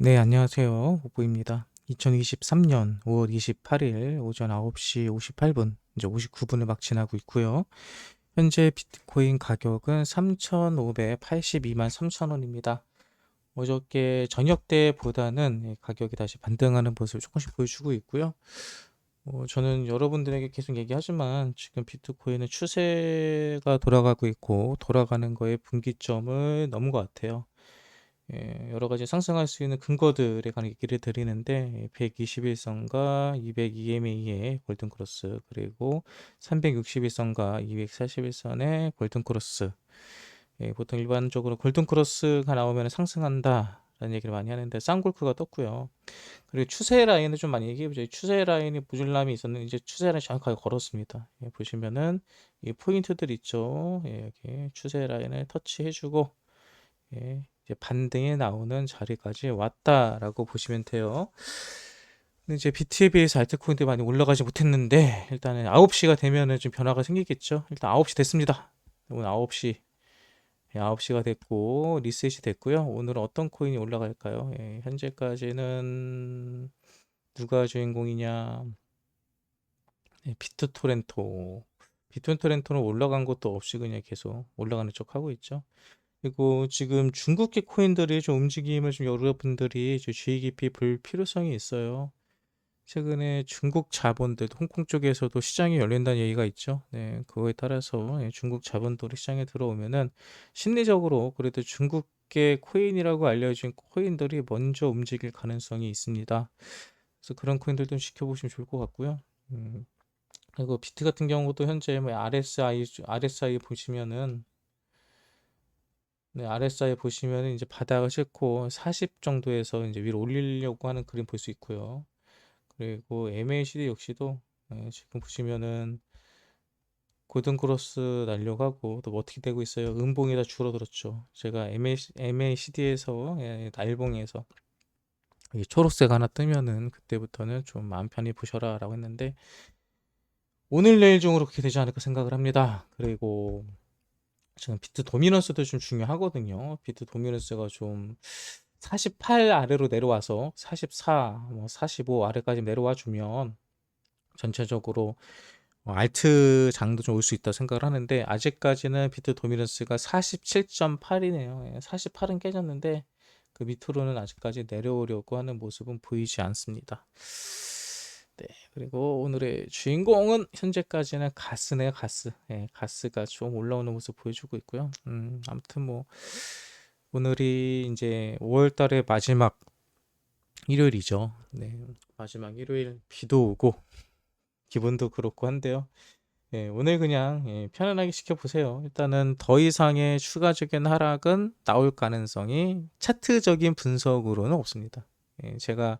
네, 안녕하세요. 오보입니다. 2023년 5월 28일 오전 9시 58분, 이제 59분을 막 지나고 있고요. 현재 비트코인 가격은 3,582만 3천원입니다. 어저께 저녁 때보다는 가격이 다시 반등하는 모습을 조금씩 보여주고 있고요. 어, 저는 여러분들에게 계속 얘기하지만 지금 비트코인은 추세가 돌아가고 있고 돌아가는 거에 분기점을 넘은 것 같아요. 예, 여러 가지 상승할 수 있는 근거들에 관한 얘기를 드리는데 121선과 202MA의 골든크로스 그리고 361선과 241선의 골든크로스. 예, 보통 일반적으로 골든크로스가 나오면 상승한다 라는 얘기를 많이 하는데 쌍골크가 떴고요. 그리고 추세 라인을 좀 많이 얘기해보죠. 추세 라인이 부질람이 있었는데 이제 추세 라인 정확하게 걸었습니다. 예, 보시면은 이 포인트들 있죠. 예, 여기 추세 라인을 터치해주고 예, 이제 반등에 나오는 자리까지 왔다라고 보시면 돼요. 근데 이제 BT에 비해서 알트코인들이 많이 올라가지 못했는데 일단은 9시가 되면은 좀 변화가 생기겠죠. 일단 9시 됐습니다. 오늘 9시 9시가 됐고 리셋이 됐고요. 오늘은 어떤 코인이 올라갈까요? 예, 현재까지는 누가 주인공이냐? 예, 비트토렌토. 비트토렌토는 올라간 것도 없이 그냥 계속 올라가는 쪽 하고 있죠. 그리고 지금 중국계 코인들이 좀 움직임을 좀 여러분들이 좀 주의 깊이 볼 필요성이 있어요. 최근에 중국 자본들, 홍콩 쪽에서도 시장이 열린다는 얘기가 있죠. 네, 그거에 따라서 예, 중국 자본들이 시장에 들어오면은 심리적으로 그래도 중국계 코인이라고 알려진 코인들이 먼저 움직일 가능성이 있습니다. 그래서 그런 코인들도 좀 지켜보시면 좋을 것 같고요. 음, 그리고 비트 같은 경우도 현재 뭐 RSI, RSI 보시면은 네, RSI 보시면 이제 바닥을 싣고 40 정도에서 이제 위로 올리려고 하는 그림 볼 수 있고요. 그리고 MACD 역시도 네, 지금 보시면은 골든 크로스 날려고 하고 또뭐 어떻게 되고 있어요? 음봉이 다 줄어들었죠. 제가 MACD에서 예, 날봉에서 초록색 하나 뜨면은 그때부터는 좀 마음 편히 보셔라 라고 했는데 오늘 내일 중으로 그렇게 되지 않을까 생각을 합니다. 그리고 지금 비트 도미넌스도 좀 중요하거든요. 비트 도미넌스가 좀 48 아래로 내려와서 44, 뭐 45 아래까지 내려와 주면 전체적으로 어, 알트 장도 좀 올 수 있다 생각을 하는데 아직까지는 비트 도미넌스가 47.8이네요. 48은 깨졌는데 그 밑으로는 아직까지 내려오려고 하는 모습은 보이지 않습니다. 네, 그리고 오늘의 주인공은 현재까지는 가스네요, 가스. 예, 가스가 좀 올라오는 모습 보여주고 있고요. 음, 아무튼 뭐 오늘이 이제 5월 달의 마지막 일요일이죠. 네, 마지막 일요일 비도 오고 기분도 그렇고 한데요. 예, 오늘 그냥 예, 편안하게 시켜보세요. 일단은 더 이상의 추가적인 하락은 나올 가능성이 차트적인 분석으로는 없습니다. 예, 제가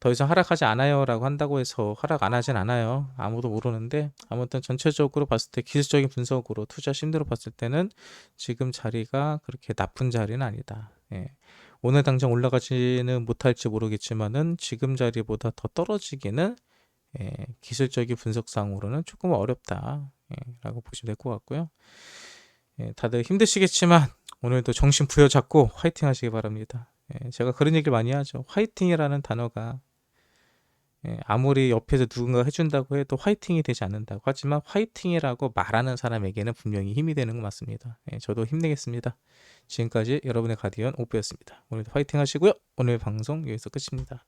더 이상 하락하지 않아요라고 한다고 해서 하락 안 하진 않아요. 아무도 모르는데 아무튼 전체적으로 봤을 때 기술적인 분석으로 투자 심리로 봤을 때는 지금 자리가 그렇게 나쁜 자리는 아니다. 예. 오늘 당장 올라가지는 못할지 모르겠지만은 지금 자리보다 더 떨어지기는 예, 기술적인 분석상으로는 조금 어렵다. 예, 라고 보시면 될 것 같고요. 예, 다들 힘드시겠지만 오늘도 정신 부여잡고 화이팅 하시기 바랍니다. 예, 제가 그런 얘기를 많이 하죠. 화이팅이라는 단어가 예, 아무리 옆에서 누군가 해준다고 해도 화이팅이 되지 않는다고 하지만 화이팅이라고 말하는 사람에게는 분명히 힘이 되는 것 맞습니다. 예, 저도 힘내겠습니다. 지금까지 여러분의 가디언 오프였습니다. 오늘도 화이팅 하시고요. 오늘 방송 여기서 끝입니다.